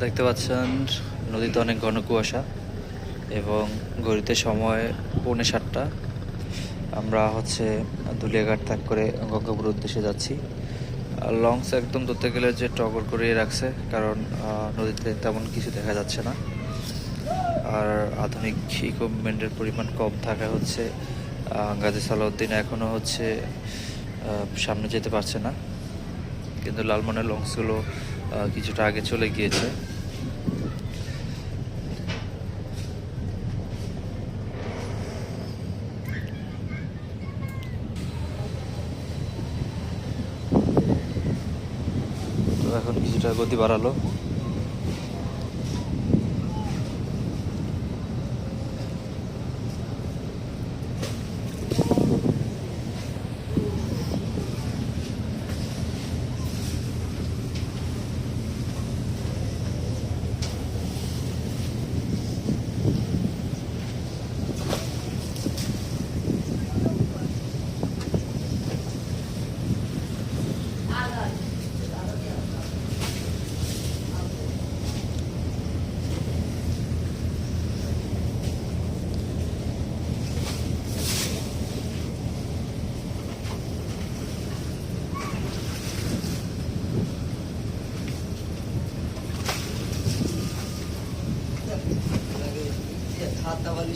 দেখতে পাচ্ছেন, নদীতে অনেক ঘন কুয়াশা এবং ঘড়িতে সময় পৌনে সাতটা। আমরা হচ্ছে দুলিয়াঘাট ত্যাগ করে গঙ্গাপুর উদ্দেশ্যে যাচ্ছি। লঞ্চ একদম ধরতে গেলে যে টগর করিয়ে রাখছে, কারণ নদীতে তেমন কিছু দেখা যাচ্ছে না। আর আধুনিক ইকুইপমেন্টের পরিমাণ কম থাকা হচ্ছে গাজী সালাউদ্দিন এখনও হচ্ছে সামনে যেতে পারছে না। কিন্তু লালমনের লঞ্চগুলো কিছুটা আগে চলে গিয়েছে। এখন কিছুটা গতি বাড়ালো। అలాగే తాత వాళ్ళు